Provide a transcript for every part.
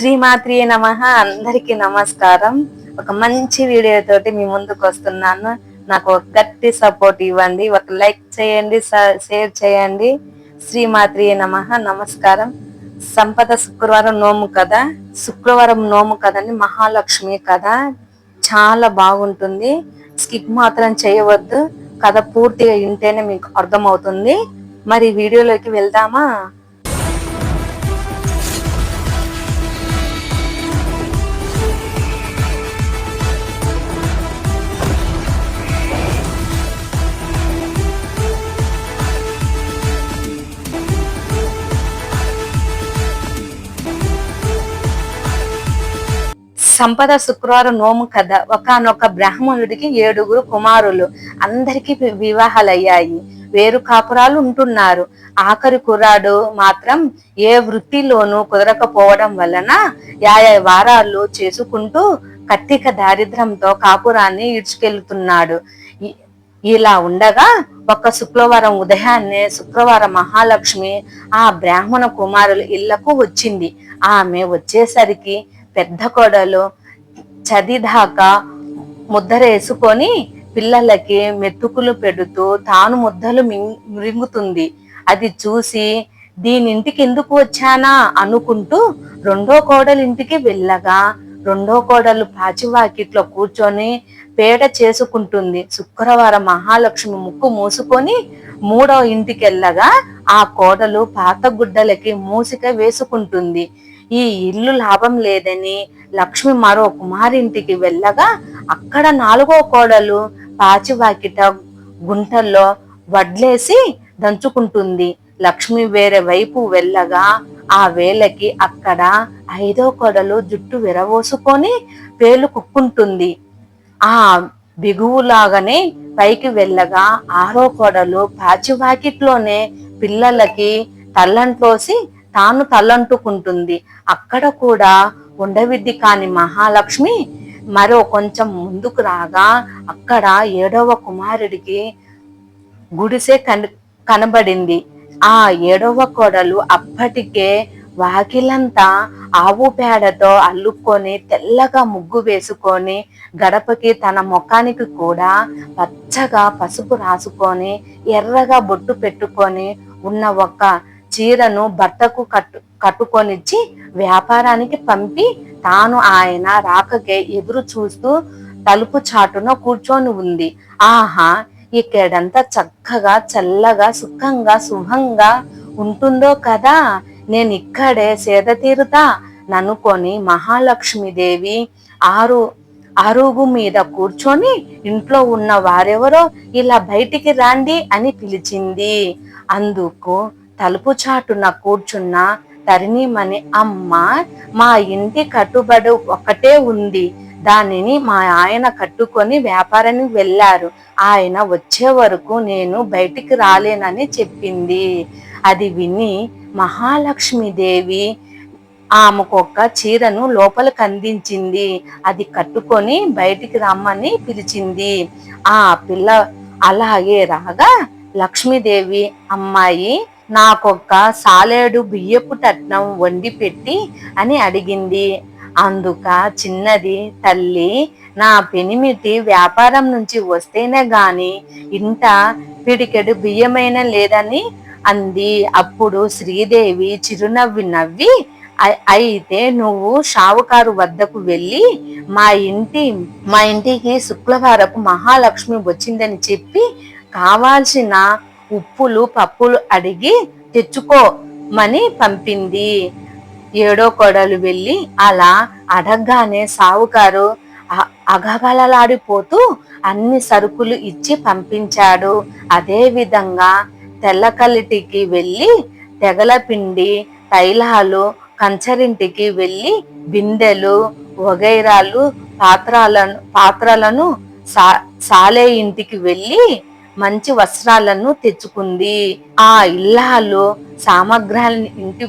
శ్రీమాత్రి నమ. అందరికి నమస్కారం. ఒక మంచి వీడియో తోటి మీ ముందుకు వస్తున్నాను. నాకు ఒక గట్టి సపోర్ట్ ఇవ్వండి. ఒక లైక్ చేయండి షేర్ చేయండి. శ్రీమాత్రి నమ. నమస్కారం. సంపద శుక్రవారం నోము కదా. శుక్రవారం నోము కదండి. మహాలక్ష్మి కథ చాలా బాగుంటుంది. స్కిప్ మాత్రం చేయవద్దు. కథ పూర్తిగా వింటేనే మీకు అర్థమవుతుంది. మరి వీడియోలోకి వెళ్దామా? సంపద శుక్రవారం నోము కథ. ఒకనొక బ్రాహ్మణుడికి ఏడుగురు కుమారులు. అందరికీ వివాహాలు అయ్యాయి వేరు కాపురాలు ఉంటున్నారు. ఆఖరి కుర్రాడు మాత్రం ఏ వృత్తిలోనూ కుదరకపోవడం వలన యాయా వారాలు చేసుకుంటూ కట్టిక దారిద్రంతో కాపురాన్ని ఈడ్చుకెళ్తున్నాడు. ఇలా ఉండగా ఒక శుక్రవారం ఉదయాన్నే శుక్రవారం మహాలక్ష్మి ఆ బ్రాహ్మణ కుమారుల ఇళ్ళకు వచ్చింది. ఆమె వచ్చేసరికి పెద్ద కొడలు చదిదాకా ముద్దరేసుకొని పిల్లలకి మెతుకులు పెడుతూ తాను ముద్దలు మింగుతుంది. అది చూసి దీనింటికి ఎందుకు వచ్చానా? అనుకుంటూ రెండో కోడలింటికి వెళ్ళగా రెండో కోడలు పాచివాకిట్లో కూర్చొని పేట చేసుకుంటుంది. శుక్రవారం మహాలక్ష్మి ముక్కు మూసుకొని మూడో ఇంటికి వెళ్ళగా ఆ కోడలు పాత గుడ్డలకి మూసిక వేసుకుంటుంది. ఈ ఇల్లు లాభం లేదని లక్ష్మి మరో కుమారింటికి వెళ్ళగా అక్కడ నాలుగో కోడలు పాచివాకిట గుంటల్లో వడ్లేసి దంచుకుంటుంది. లక్ష్మి వేరే వైపు వెళ్ళగా ఆ వేలకి అక్కడ ఐదో కొడలు జుట్టు విరవోసుకొని పేలు కుక్కుంటుంది. ఆ బిగువులాగానే పైకి వెళ్ళగా ఆరో కొడలు పాచివాకిట్లోనే పిల్లలకి తల్లంట్లోసి తాను తలంటుకుంటుంది. అక్కడ కూడా ఉండవిద్ది కాని మహాలక్ష్మి మరో కొంచెం ముందుకు రాగా అక్కడ ఏడవ కుమారుడికి గుడిసె కన్ కనబడింది. ఆ ఏడవ కోడలు అప్పటికే వాకిలంతా ఆవు పేడతో అల్లుకొని తెల్లగా ముగ్గు వేసుకొని గడపకి తన ముఖానికి కూడా పచ్చగా పసుపు రాసుకొని ఎర్రగా బొట్టు పెట్టుకొని ఉన్న ఒక చీరను భర్తకు కట్టు కట్టుకొనిచ్చి వ్యాపారానికి పంపి తాను ఆయన రాకకే ఎదురు చూస్తూ తలుపు చాటున కూర్చొని ఉంది. ఆహా! ఇక్కడంతా చక్కగా చల్లగా సుఖంగా శుభంగా ఉంటుందో కదా! నేను ఇక్కడే సేద తీరుతా ననుకొని మహాలక్ష్మీదేవి ఆరు అరుగు మీద కూర్చొని ఇంట్లో ఉన్న వారెవరో ఇలా బయటికి రాండి అని పిలిచింది. అందుకు తలుపు చాటున కూర్చున్న తరిణిమణి అమ్మ మా ఇంటి కట్టుబడి ఒకటే ఉంది. దానిని మా ఆయన కట్టుకొని వ్యాపారానికి వెళ్ళారు. ఆయన వచ్చే వరకు నేను బయటికి రాలేనని చెప్పింది. అది విని మహాలక్ష్మీదేవి ఆమెకొక్క చీరను లోపలికి అందించింది. అది కట్టుకొని బయటికి రమ్మని పిలిచింది. ఆ పిల్ల అలాగే రాగా లక్ష్మీదేవి అమ్మాయి నాకొక్క సాలేడు బియ్యపు టట్నం వండి పెట్టి అని అడిగింది. అందుక చిన్నది తల్లి నా పెనిమిటి వ్యాపారం నుంచి వస్తేనే గాని ఇంత పిడికెడు బియ్యమైన లేదని అంది. అప్పుడు శ్రీదేవి చిరునవ్వి నవ్వి అయితే నువ్వు షావుకారు వద్దకు వెళ్ళి మా ఇంటి మా ఇంటికి శుక్రవారపు మహాలక్ష్మి వచ్చిందని చెప్పి కావాల్సిన ఉప్పులు పప్పులు అడిగి తెచ్చుకోమని పంపింది. ఏడో కొడలు వెళ్ళి అలా అడగగానే సావుకారు అగబలలాడిపోతూ అన్ని సరుకులు ఇచ్చి పంపించాడు. అదే విధంగా తెల్లకల్లిటికి వెళ్ళి తెగల పిండి తైలాలు కంచరింటికి వెళ్ళి బిందెలు వగైరాలు పాత్రలను పాత్రలను సా సాలే ఇంటికి వెళ్ళి మంచి వస్త్రాలను తెచ్చుకుంది. ఆ ఇల్లాలు సామగ్రాలను ఇంటి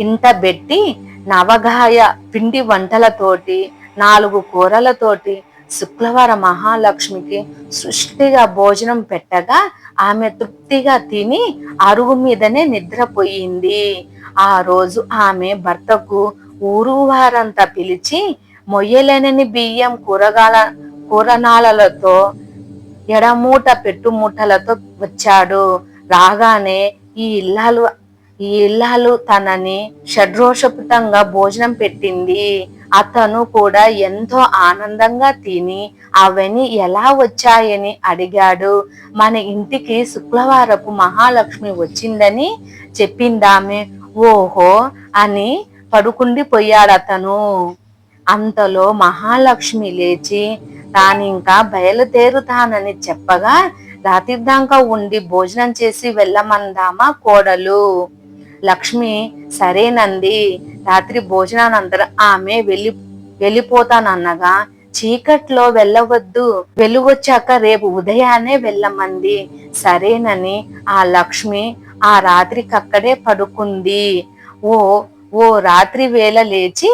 ఇంట పెట్టి నవగాయ పిండి వంటలతోటి నాలుగు కూరలతోటి శుక్రవార మహాలక్ష్మికి సృష్టిగా భోజనం పెట్టగా ఆమె తృప్తిగా తిని అరుగు మీదనే నిద్రపోయింది. ఆ రోజు ఆమె భర్తకు ఊరు వారంతా పిలిచి మొయ్యలేనని బియ్యం కూరగాల కూరనాలతో ఎడమూట పెట్టుమూటలతో వచ్చాడు. రాగానే ఈ ఇల్లాలు ఈ ఇల్లాలు తనని షడ్రోషపుతంగా భోజనం పెట్టింది. అతను కూడా ఎంతో ఆనందంగా తిని అవన్నీ ఎలా వచ్చాయని అడిగాడు. మన ఇంటికి శుక్రవారపు మహాలక్ష్మి వచ్చిందని చెప్పిందామె. ఓహో అని పడుకుండిపోయాడు అతను అంతలో మహాలక్ష్మి లేచి తానింకా బయలుదేరుతానని చెప్పగా రాత్రిదాకా ఉండి భోజనం చేసి వెళ్ళమందామా కోడలు? లక్ష్మి సరేనంది రాత్రి భోజనానంతరం ఆమె వెళ్ళి వెళ్ళిపోతానన్నగా చీకట్లో వెళ్ళవద్దు. వెలుగొచ్చాక రేపు ఉదయాన్నే వెళ్ళమంది. సరేనని ఆ లక్ష్మి ఆ రాత్రికి అక్కడే పడుకుంది. ఓ ఓ రాత్రి వేళ లేచి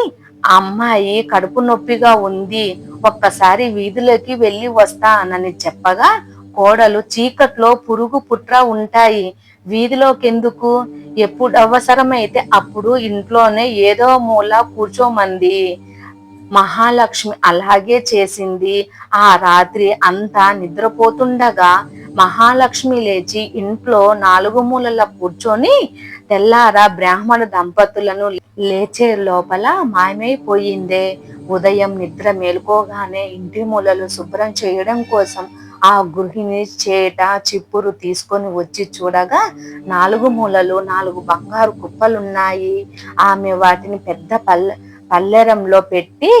అమ్మాయి కడుపు నొప్పిగా ఉంది. ఒక్కసారి వీధిలోకి వెళ్ళి వస్తానని చెప్పగా కోడలు చీకట్లో పురుగు పుట్ర ఉంటాయి. వీధిలోకెందుకు? ఎప్పుడు అవసరమైతే అప్పుడు ఇంట్లోనే ఏదో మూల కూర్చోమంది. మహాలక్ష్మి అలాగే చేసింది. ఆ రాత్రి అంతా నిద్రపోతుండగా మహాలక్ష్మి లేచి ఇంట్లో నాలుగు మూలల కూర్చొని తెల్లార బ్రాహ్మణ దంపతులను లేచే లోపల మాయమైపోయిందే. ఉదయం నిద్ర మేలుకోగానే ఇంటి మూలలు శుభ్రం చేయడం కోసం ఆ గృహిణి చేట చిప్పురు తీసుకొని వచ్చి చూడగా నాలుగు మూలలు నాలుగు బంగారు కుప్పలున్నాయి. ఆమె వాటిని పెద్ద పల్లె పల్లెరంలో పెట్టి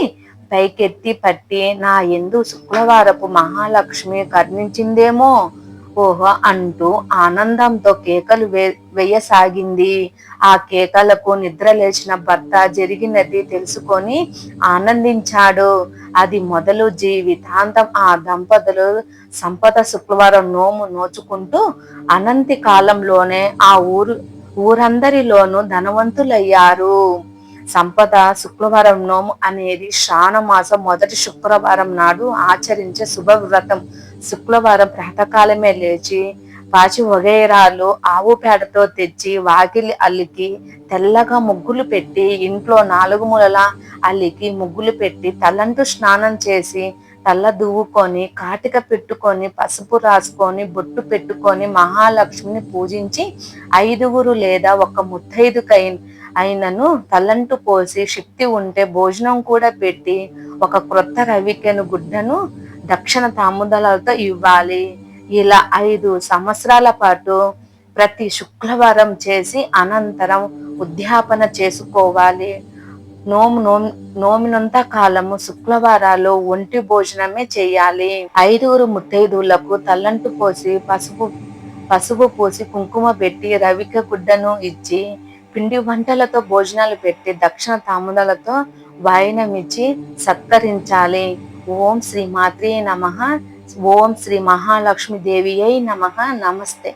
పైకెత్తి పట్టి నా ఎందు శుక్రవారపు మహాలక్ష్మి కర్ణించిందేమో. ఓహో అంటూ ఆనందంతో కేకలు వే వేయసాగింది. ఆ కేకలకు నిద్ర లేచిన భర్త జరిగినది తెలుసుకొని ఆనందించాడు. అది మొదలు జీవితాంతం ఆ దంపతులు సంపద శుక్రవారం నోము నోచుకుంటూ అనంతి కాలంలోనే ఆ ఊరు ఊరందరిలోనూ ధనవంతులయ్యారు. సంపద శుక్రవారం నోము అనేది శ్రావణ మాసం మొదటి శుక్రవారం నాడు ఆచరించే శుభవ్రతం. శుక్రవారం ప్రాతకాలమే లేచి పాచి వగైరాలు ఆవు పేడతో తెచ్చి వాకిలి అల్లికి తెల్లగా ముగ్గులు పెట్టి ఇంట్లో నాలుగు మూలల అల్లికి ముగ్గులు పెట్టి తలంటూ స్నానం చేసి తల్ల దువ్వుకొని కాటిక పెట్టుకొని పసుపు రాసుకొని బొట్టు పెట్టుకొని మహాలక్ష్మిని పూజించి ఐదుగురు లేదా ఒక ముత్తైదుకై అయినను తలంటు పోసి శక్తి ఉంటే భోజనం కూడా పెట్టి ఒక క్రొత్త రవికెను గుడ్డను దక్షిణ తాముదలతో ఇవ్వాలి. ఇలా ఐదు సంవత్సరాల పాటు ప్రతి శుక్రవారం చేసి అనంతరం ఉద్యాపన చేసుకోవాలి. నోము నోమి నోమినంత కాలము శుక్రవారాలు ఒంటి భోజనమే చేయాలి. ఐదుగురు ముత్తైదువులకు తల్లంటు పోసి పసుపు పసుపు పోసి కుంకుమ పెట్టి రవిక గుడ్డను ఇచ్చి పిండి వంటలతో భోజనాలు పెట్టి దక్షిణ తాముదలతో వాయినమిచ్చి సత్కరించాలి. ఓం శ్రీ మాత్రే నమ. ఓం శ్రీ మహాలక్ష్మి దేవి అయి నమ. నమస్తే.